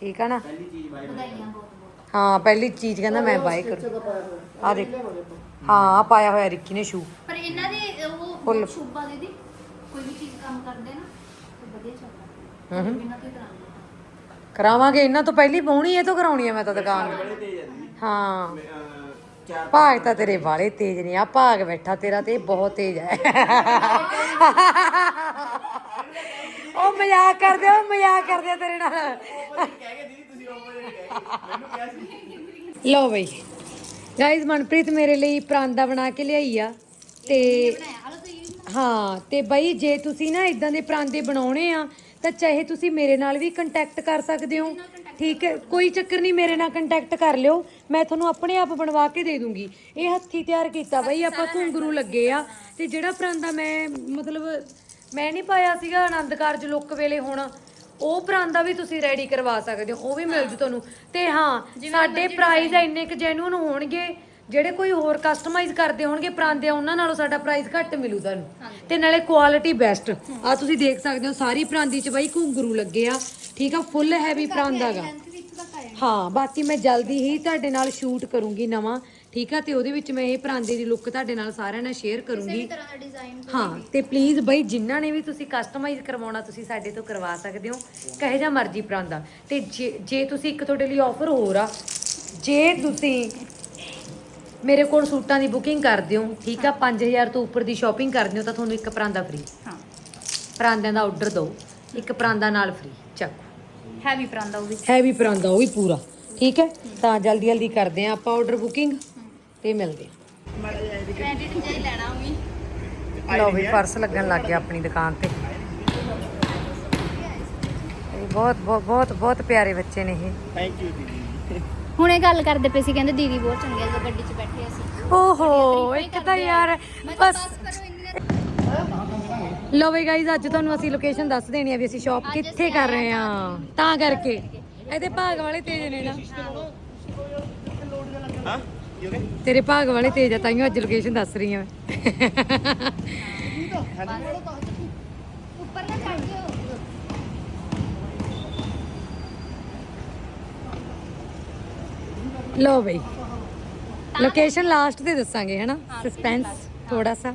ਠੀਕ ਆ ਨਾ? ਹਾਂ ਪਹਿਲੀ ਚੀਜ਼ ਕਹਿੰਦਾ ਮੈਂ ਬਾਏ ਕਰੂ। ਆ ਦੇਖ। ਹਾਂ ਪਾਇਆ ਹੋਇਆ ਰਿੱਕੀ ਨੇ ਸ਼ੂ ਪਰ ਇਹਨਾਂ ਦੇ ਉਹ। ਸ਼ੂਬਾ ਦੀਦੀ ਕੋਈ ਵੀ ਚੀਜ਼ ਕੰਮ ਕਰਦੇ ਨਾ ਤੇ ਵਧੀਆ ਚੱਲਦਾ। ਹੂੰ ਬਿਨਾਂ ਕਰਾਉਂਦੇ ਕਰਾਵਾਂਗੇ ਇਹਨਾਂ ਤੋਂ ਪਹਿਲੀ ਪਹੁੰਣੀ ਇਹ ਤੋਂ ਕਰਾਉਣੀ ਆ ਮੈਂ ਤਾਂ ਦੁਕਾਨ। ਹਾਂ। ਭਾਗ ਤਾਂ ਤੇਰੇ ਵਾਲੇ ਤੇਜ਼ ਨੇ ਆ ਭਾਗ ਬੈਠਾ ਤੇਰਾ ਤੇ ਇਹ ਬਹੁਤ ਤੇਜ਼ ਹੈ। ਉਹ ਮਜ਼ਾਕ ਕਰਦੇ ਉਹ ਮਜ਼ਾਕ ਕਰਦੇ ਤੇਰੇ ਨਾਲ। ਲਓ ਬਈ। ਗਾਇਜ਼ ਮਨਪ੍ਰੀਤ ਮੇਰੇ ਲਈ ਪਰਾਂਦਾ ਬਣਾ ਕੇ ਲਿਆਈ ਆ ਤੇ ਹਾਂ ਤੇ ਬਈ ਜੇ ਤੁਸੀਂ ਨਾ ਇਦਾਂ ਦੇ ਪਰਾਂਦੇ ਬਣਾਉਣੇ ਆ ਤਾਂ ਚਾਹੇ ਤੁਸੀਂ ਮੇਰੇ ਨਾਲ ਵੀ ਕੰਟੈਕਟ ਕਰ ਸਕਦੇ ਹੋ। ਠੀਕ ਹੈ ਕੋਈ ਚੱਕਰ ਨਹੀਂ ਮੇਰੇ ਨਾਲ ਕੰਟੈਕਟ ਕਰ ਲਿਓ। ਮੈਂ ਤੁਹਾਨੂੰ ਆਪਣੇ ਆਪ ਬਣਵਾ ਕੇ ਦੇ ਦੂੰਗੀ। ਇਹ ਹੱਥੀ ਤਿਆਰ ਕੀਤਾ ਬਈ ਆਪਾਂ ਘੁੰਗਰੂ ਲੱਗੇ ਆ। ਤੇ ਜਿਹੜਾ ਪਰਾਂਦਾ ਮੈਂ ਮਤਲਬ ਮੈਂ ਨਹੀਂ ਪਾਇਆ ਸੀਗਾ ਆਨੰਦ ਕਾਰਜ ਲੁੱਕ ਵੇਲੇ ਹੁਣ ਉਹ ਪਰਾਂਦਾ ਵੀ ਤੁਸੀਂ ਰੈਡੀ ਕਰਵਾ ਸਕਦੇ ਹੋ ਉਹ ਵੀ ਮਿਲ ਜੂ ਤੁਹਾਨੂੰ। ਤੇ ਹਾਂ ਸਾਡੇ ਪ੍ਰਾਈਸ ਇੰਨੇ ਕੁ ਜੈਨੂਨ ਹੋਣਗੇ। ਜਿਹੜੇ ਕੋਈ ਹੋਰ ਕਸਟਮਾਈਜ਼ ਕਰਦੇ ਹੋਣਗੇ ਪਰਾਂਦੇ ਉਹਨਾਂ ਨਾਲੋਂ ਸਾਡਾ ਪ੍ਰਾਈਸ ਘੱਟ ਮਿਲੂ ਤੁਹਾਨੂੰ ਤੇ ਨਾਲੇ ਕੁਆਲਿਟੀ ਬੈਸਟ ਆ ਤੁਸੀਂ ਦੇਖ ਸਕਦੇ ਹੋ ਸਾਰੀ ਪਰਾਂਦੀ ਚ ਬਾਈ ਘੁੰਗਰੂ ਲੱਗੇ ਆ ਠੀਕ ਆ ਫੁੱਲ ਹੈਵੀ ਪਰਾਂਦਾ ਗਾ। ਹਾਂ ਬਾਕੀ ਮੈਂ ਜਲਦੀ ਹੀ ਤੁਹਾਡੇ ਨਾਲ ਸ਼ੂਟ ਕਰੂੰਗੀ ਨਵਾਂ ਠੀਕ ਆ ਤੇ ਉਹਦੇ ਵਿੱਚ ਮੈਂ ਇਹ ਪਰਾਂਦੇ ਦੀ ਲੁੱਕ ਤੁਹਾਡੇ ਨਾਲ ਸਾਰਿਆਂ ਨਾਲ ਸ਼ੇਅਰ ਕਰੂੰਗੀ। ਹਾਂ ਤੇ ਪਲੀਜ਼ ਬਈ ਜਿਨ੍ਹਾਂ ਨੇ ਵੀ ਤੁਸੀਂ ਕਸਟਮਾਈਜ਼ ਕਰਵਾਉਣਾ ਤੁਸੀਂ ਸਾਡੇ ਤੋਂ ਕਰਵਾ ਸਕਦੇ ਹੋ ਕਹੇ ਜਾਂ ਮਰਜ਼ੀ ਪਰਾਂਦਾ। ਤੇ ਜੇ ਜੇ ਤੁਸੀਂ ਇੱਕ ਤੁਹਾਡੇ ਲਈ ਆਫਰ ਹੋਰ ਆ ਜੇ ਤੁਸੀਂ ਮੇਰੇ ਕੋਲ ਸੂਟਾਂ ਦੀ ਬੁਕਿੰਗ ਕਰ ਦਿਓ ਠੀਕ ਆ? 5000 ਤੋਂ ਉੱਪਰ ਦੀ ਸ਼ਾਪਿੰਗ ਕਰਦੇ ਹੋ ਤਾਂ ਤੁਹਾਨੂੰ ਇੱਕ ਪਰਾਂਦਾ ਫ੍ਰੀ ਹਾਂ। ਪਰਾਂਦਿਆਂ ਦਾ ਆਰਡਰ ਦਿਓ। ਇੱਕ ਪਰਾਂਦਾ ਨਾਲ ਫ੍ਰੀ ਚੱਕ। ਹੈਵੀ ਪਰਾਂਦਾ ਉਹ ਵੀ। ਹੈਵੀ ਪਰਾਂਦਾ ਉਹ ਵੀ ਪੂਰਾ ਠੀਕ ਹੈ? ਤਾਂ ਜਲਦੀ ਜਲਦੀ ਕਰਦੇ ਆ ਆਪਾਂ ਆਰਡਰ ਬੁਕਿੰਗ ਤੇ ਮਿਲਦੇ ਕ੍ਰੈਡਿਟ ਜਾਈ ਲੈਣਾ ਉਹ ਵੀ। ਆ ਲਓ ਵੀ ਪਰਸ ਲੱਗਣ ਲੱਗ ਗਿਆ ਆਪਣੀ ਦੁਕਾਨ ਤੇ। ਇਹ ਬਹੁਤ ਬਹੁਤ ਬਹੁਤ ਬਹੁਤ ਪਿਆਰੇ ਬੱਚੇ ਨੇ ਇਹ। ਥੈਂਕ ਯੂ ਦੀਦੀ। ਹੁਣੇ ਗੱਲ ਕਰਦੇ ਪਏ ਸੀ ਕਹਿੰਦੇ ਦੀਦੀ ਬਹੁਤ ਚੰਗੇ ਆ ਜਦੋਂ ਗੱਡੀ 'ਚ ਬੈਠੇ ਅਸੀਂ। ਓਹੋ ਇੱਕ ਤਾਂ ਯਾਰ ਬਸ। ਲੋ ਬਈ ਗਾਈਜ਼ ਅੱਜ ਤੁਹਾਨੂੰ ਅਸੀਂ ਲੋਕੇਸ਼ਨ ਦੱਸ ਦੇਣੀ ਆ ਵੀ ਅਸੀਂ ਸ਼ਾਪ ਕਿੱਥੇ ਕਰ ਰਹੇ ਆ ਤਾਂ ਕਰਕੇ। ਇਹਦੇ ਭਾਗ ਵਾਲੇ ਤੇਜ ਨੇ ਨਾ। ਹਾਂ? ਤੇਰੇ ਭਾਗ ਵਾਲੇ ਤੇਜ ਆ ਤਾਈਓ ਅੱਜ ਲੋਕੇਸ਼ਨ ਦੱਸ ਰਹੀ ਆ ਮੈਂ। ਉੱਪਰ ਨਾ ਚੜ ਜਿਓ। ਲੋ ਬਈ। ਲੋਕੇਸ਼ਨ ਲਾਸਟ ਤੇ ਦੱਸਾਂਗੇ ਹਨਾ? ਸਸਪੈਂਸ ਥੋੜਾ ਸਾ।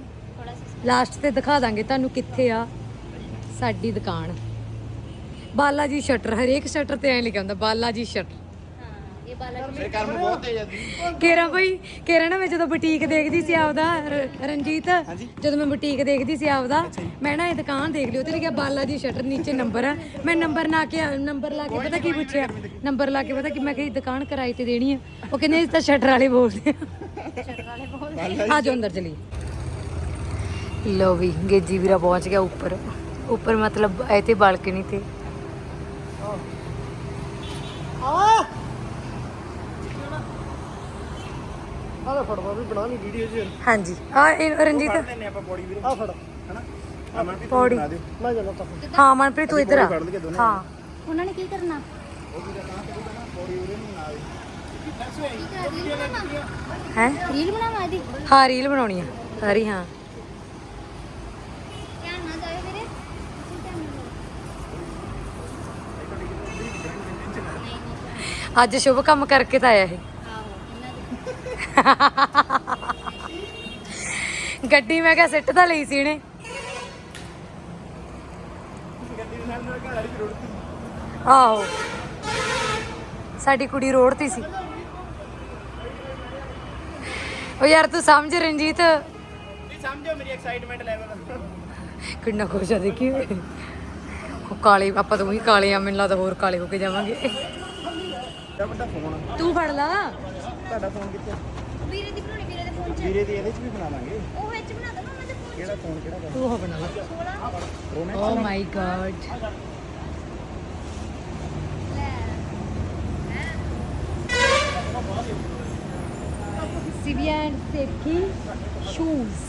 ਲਾਸਟ ਤੇ ਦਿਖਾ ਦਾਂਗੇ ਤੁਹਾਨੂੰ ਕਿੱਥੇ ਆ ਸਾਡੀ ਦੁਕਾਨ। ਬਾਲਾ ਜੀ ਸ਼ਟਰ ਹਰੇਕ ਸ਼ਟਰ ਤੇ ਐ ਲਿਖਿਆ ਹੁੰਦਾ ਬਾਲਾ ਜੀ ਸ਼ਟਰ। ਇਹ ਬਾਲਾ ਮੇਰੇ ਕਰਮ ਬਹੁਤ ਤੇਜ਼ ਆ ਦੀ ਕੇਰਾ ਬਈ ਕੇਰਾ ਨਾ ਮੈਂ ਜਦੋਂ ਬੁਟੀਕ ਦੇਖਦੀ ਸੀ ਆਪਦਾ ਰ- ਰਣਜੀਤ। ਜਦੋਂ ਮੈਂ ਬੁਟੀਕ ਦੇਖਦੀ ਸੀ ਆਪਦਾ ਮੈਂ ਨਾ ਇਹ ਦੁਕਾਨ ਦੇਖ ਲਈ ਉੱਤੇ ਲਿਖਿਆ ਬਾਲਾ ਜੀ ਸ਼ਟਰ ਨੀਚੇ ਨੰਬਰ ਆ। ਮੈਂ ਨੰਬਰ ਲਾ ਕੇ ਨੰਬਰ ਲਾ ਕੇ ਪਤਾ ਕੀ ਪੁੱਛਿਆ? ਨੰਬਰ ਲਾ ਕੇ ਪਤਾ ਕਿ ਮੈਂ ਕਹੀ ਦੁਕਾਨ ਕਿਰਾਏ ਤੇ ਦੇਣੀ ਆ। ਉਹ ਕਹਿੰਦੇ ਇਹ ਤਾਂ ਸ਼ਟਰ ਵਾਲੇ ਬੋਲਦੇ ਆ। ਸ਼ਟਰ ਵਾਲੇ ਬੋਲ ਆ ਜਾਓ ਅੰਦਰ ਚਲੀ ਲੋ ਵੀ ਗੇਜੀ ਵੀਰਾ ਪਹੁੰਚ ਗਿਆ ਉੱਪਰ। ਉੱਪਰ ਮਤਲਬ ਐ ਤੇ ਬਾਲਕਨੀ ਤੇ। ਆਹ ਲੈ ਫੜ ਵੀ ਬਣਾ ਲਈ ਵੀਡੀਓ ਜੀ। ਹਾਂਜੀ। ਆ ਰਣਜੀਤ ਨੇ ਆਪਾਂ ਬੋਡੀ ਵੀਰੇ। ਆਹ ਫੜ। ਹਨਾ? ਅਮਨ ਵੀ ਪੌੜੀ। ਬਣਾ ਦਿਓ। ਮੈਂ ਜਾਣਾ ਤਾਂ ਹਾਂ ਮਨਪ੍ਰੀਤ ਤੂੰ ਇੱਧਰ ਆ। ਫੜ ਲਈਏ ਦੋਨੇ। ਹਾਂ। ਉਹਨਾਂ ਨੇ ਕੀ ਕਰਨਾ? ਹੈ? ਰੀਲ ਬਣਾਵਾ ਇਹਦੀ? ਹਾਂ ਰੀਲ ਬਣਾਉਣੀ ਆ। ਸਾਰੀ ਹਾਂ। ਧਿਆਨ ਨਾਲ ਜਾਇਓ ਵੀਰੇ। ਤੁਸੀਂ ਧਿਆਨ ਨਾਲ ਜਾਇਓ। ਅੱਜ ਸ਼ੁਭ ਕੰਮ ਕਰਕੇ ਤਾਂ ਆਇਆ ਇਹ। ਗੱਡੀ ਮੈਂ ਕਿਹਾ ਸਿੱਟ ਤਾਂ ਲਈ ਸੀ ਇਹਨੇ। ਆਹੋ। ਸਾਡੀ ਕੁੜੀ ਰੋਡ ਤੇ ਸੀ। ਉਹ ਯਾਰ ਤੂੰ ਸਮਝ ਰਣਜੀਤ? ਤੁਸੀਂ ਸਮਝੋ ਮੇਰੀ ਐਕਸਾਈਟਮੈਂਟ ਲੈਵਲ ਕਿੰਨਾ ਖੁਸ਼ ਆ ਦੇਖੀ ਉਹ ਕਾਲੇ ਆਪਾਂ ਤਾਂ ਉਹੀ ਕਾਲੇ ਆ ਮੈਨੂੰ ਲੱਗਦਾ ਹੋਰ ਕਾਲੇ ਹੋ ਕੇ ਜਾਵਾਂਗੇ। ਤੂੰ ਫੜ ਲਾ। ਤੁਹਾਡਾ ਫੋਨ ਕਿੱਥੇ? ਵੀਰੇ ਦੀ ਬਣਾਉਣੀ ਵੀਰੇ ਦੇ ਫੋਨ 'ਚ। ਵੀਰੇ ਦੀ ਇਹਦੇ ਚ ਵੀ ਬਣਾ ਲਾਂਗੇ। ਉਹ ਵਿੱਚ ਬਣਾ ਦੋ ਨਾ ਉਹਨਾਂ ਦੇ ਫੋਨ ਕਿਹੜਾ ਫੋਨ ਕਿਹੜਾ? ਤੂੰ ਹੋ ਬਣਾ ਲਾ। 16 Pro Max oh my God Sibian Seki shoes.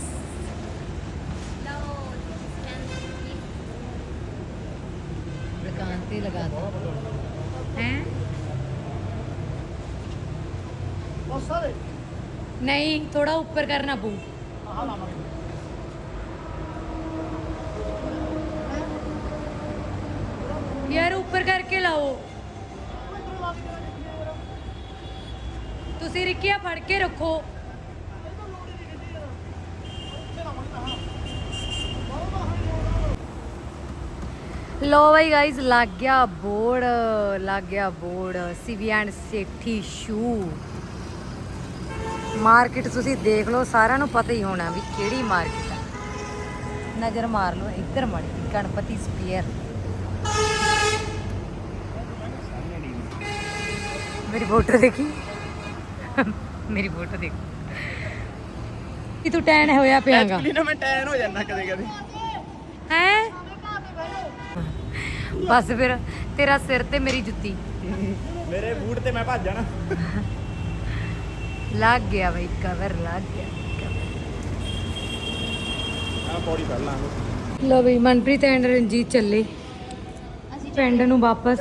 ਦੁਕਾਨ ਤੇ ਲਗਾ ਦੋ ਹੈ ਉਹ ਸਾਰੇ ਨਹੀਂ ਥੋੜਾ ਉੱਪਰ ਕਰਨਾ ਪਊ। ਆਹ ਲਾਵਾਂਗੇ ਯਾਰ, ਉੱਪਰ ਕਰਕੇ ਲਾਓ। ਤੁਸੀਂ ਰਿੱਕਿਆ ਫੜ ਕੇ ਰੱਖੋ। ਲੋ ਬਾਈ ਗਾਇਸ ਲੱਗ ਗਿਆ ਬੋਰਡ, ਲੱਗ ਗਿਆ board, CV and Sethi shoe market ਤੁਸੀਂ ਦੇਖ ਲਓ ਸਾਰਿਆਂ ਨੂੰ ਪਤਾ ਹੀ ਹੋਣਾ ਵੀ ਕਿਹੜੀ ਮਾਰਕੀਟ ਆ। ਨਜ਼ਰ ਮਾਰ ਲਓ ਇੱਧਰ ਮੜੀ ਗਣਪਤੀ ਸਪੀਅਰ। ਮੇਰੀ ਫੋਟੋ ਦੇਖੀ? ਮੇਰੀ ਫੋਟੋ ਦੇਖ। ਕੀ ਤੂੰ ਟੈਨ ਹੋਇਆ ਪਿਆਗਾ ਐਕਚੁਅਲੀ ਨਾ ਮੈਂ ਟੈਨ ਹੋ ਜਾਂਦਾ ਕਦੇ ਕਦੇ। ਹੈ? ਬਸ ਫਿਰ ਤੇਰਾ ਸਿਰ ਤੇ ਮੇਰੀ ਜੁੱਤੀ। ਮੇਰੇ ਬੂਟ ਤੇ ਮੈਂ ਭੱਜ ਜਾਣਾ। ਲੱਗ ਗਿਆ ਬਈ ਕਵਰ ਲੱਗ ਗਿਆ ਲੋ ਬਈ ਮਨਪ੍ਰੀਤ ਐਂਡ ਰਣਜੀਤ ਚੱਲੇ। ਅਸੀਂ ਪਿੰਡ ਨੂੰ ਵਾਪਸ।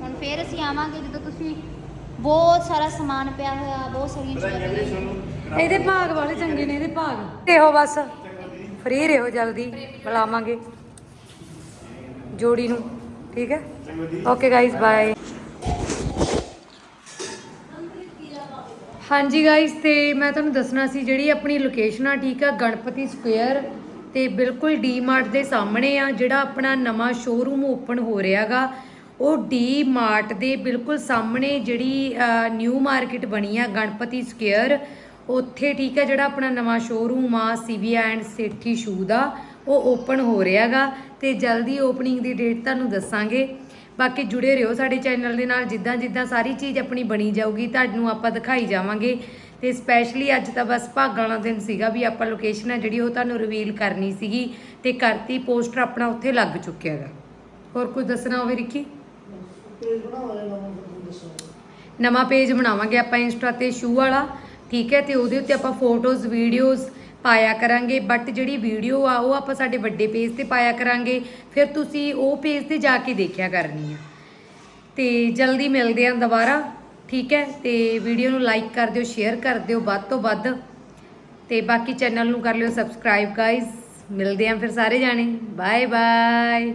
ਹੁਣ ਫੇਰ ਅਸੀਂ ਆਵਾਂਗੇ ਜਦੋਂ ਤੁਸੀਂ ਬਹੁਤ ਸਾਰਾ ਸਮਾਨ ਪਿਆ ਹੋਇਆ ਬਹੁਤ ਸਾਰੀਆਂ ਚੀਜ਼ਾਂ ਇਹਦੇ ਭਾਗ ਵਾਲੇ ਚੰਗੇ ਨੇ ਇਹਦੇ ਭਾਗ। ਇਹੋ ਬਸ। ਫ੍ਰੀ ਰਹੋ ਜਲਦੀ ਬੁਲਾਵਾਂਗੇ। ਜੋੜੀ ਨੂੰ ਠੀਕ ਹੈ? ਓਕੇ ਗਾਇਸ ਬਾਏ ਹਾਂਜੀ ਗਾਇਸ ਤੇ ਮੈਂ ਤੁਹਾਨੂੰ ਦੱਸਣਾ ਸੀ, ਜਿਹੜੀ ਆਪਣੀ ਲੋਕੇਸ਼ਨ ਆ, ਠੀਕ ਆ, ਗਣਪਤੀ ਸਕੁਅਰ ਤੇ ਬਿਲਕੁਲ ਡੀਮਾਰਟ ਦੇ ਸਾਹਮਣੇ ਆ, ਜਿਹੜਾ ਆਪਣਾ ਨਵਾਂ ਸ਼ੋਰੂਮ ਓਪਨ ਹੋ ਰਿਹਾਗਾ ਉਹ ਡੀ ਮਾਰਟ ਦੇ ਬਿਲਕੁਲ ਸਾਹਮਣੇ ਜਿਹੜੀ ਨਿਊ ਮਾਰਕੀਟ ਬਣੀ ਆ, ਗਣਪਤੀ ਸਕੁਅਰ ਉੱਥੇ ਠੀਕ ਆ, ਜਿਹੜਾ ਆਪਣਾ ਨਵਾਂ ਸ਼ੋਰੂਮ ਆ ਸੀਵੀਆ ਐਂਡ ਸੇਠੀ ਸ਼ੂ ਦਾ, ਉਹ ਓਪਨ ਹੋ ਰਿਹਾਗਾ ਤੇ ਜਲਦੀ ਓਪਨਿੰਗ ਦੀ ਡੇਟ ਤੁਹਾਨੂੰ ਦੱਸਾਂਗੇ। ਬਾਕੀ ਜੁੜੇ ਰਹੋ ਸਾਡੇ ਚੈਨਲ ਦੇ ਨਾਲ, ਜਿੱਦਾਂ ਜਿੱਦਾਂ ਸਾਰੀ ਚੀਜ਼ ਆਪਣੀ ਬਣੀ ਜਾਊਗੀ, ਤੁਹਾਨੂੰ ਆਪਾਂ ਦਿਖਾਈ ਜਾਵਾਂਗੇ। ਤੇ ਸਪੈਸ਼ਲੀ ਅੱਜ ਤਾਂ ਬਸ ਭਾਗਾਂ ਵਾਲਾ ਦਿਨ ਸੀਗਾ ਵੀ ਆਪਾਂ ਲੋਕੇਸ਼ਨ ਹੈ ਜਿਹੜੀ ਉਹ ਤੁਹਾਨੂੰ ਰਿਵੀਲ ਕਰਨੀ ਸੀਗੀ ਤੇ ਕਰਤੀ ਪੋਸਟਰ ਆਪਣਾ ਉੱਥੇ ਲੱਗ ਚੁੱਕਿਆ ਹੈਗਾ। ਹੋਰ ਕੁਝ ਦੱਸਣਾ ਹੋਵੇ ਰਿੱਕੀ? ਨਵਾਂ ਨਵਾਂ ਪੇਜ ਬਣਾਵਾਂਗੇ ਆਪਾਂ ਇੰਸਟਾ ਤੇ ਸ਼ੂ ਵਾਲਾ, ਠੀਕ ਹੈ, ਤੇ ਉਹਦੇ ਉੱਤੇ ਆਪਾਂ ਫੋਟੋਜ਼ ਵੀਡੀਓਜ਼ ਪਾਇਆ ਕਰਾਂਗੇ ਬਟ ਜਿਹੜੀ ਵੀਡੀਓ ਆ, ਉਹ ਆਪਾਂ ਸਾਡੇ ਵੱਡੇ ਪੇਜ ਤੇ ਪਾਇਆ ਕਰਾਂਗੇ। ਫਿਰ ਤੁਸੀਂ ਉਹ ਪੇਜ ਤੇ ਜਾ ਕੇ ਦੇਖਿਆ ਕਰਨੀ ਆ। ਤੇ ਜਲਦੀ ਮਿਲਦੇ ਆਂ ਦੁਬਾਰਾ, ਠੀਕ ਹੈ? ਤੇ ਵੀਡੀਓ ਨੂੰ ਲਾਈਕ ਕਰ ਦਿਓ ਸ਼ੇਅਰ ਕਰ ਦਿਓ ਵੱਧ ਤੋਂ ਵੱਧ। ਤੇ ਬਾਕੀ ਚੈਨਲ ਨੂੰ ਕਰ ਲਿਓ ਸਬਸਕ੍ਰਾਈਬ ਗਾਇਸ ਮਿਲਦੇ ਆਂ ਫਿਰ ਸਾਰੇ ਜਾਣੇ। Bye bye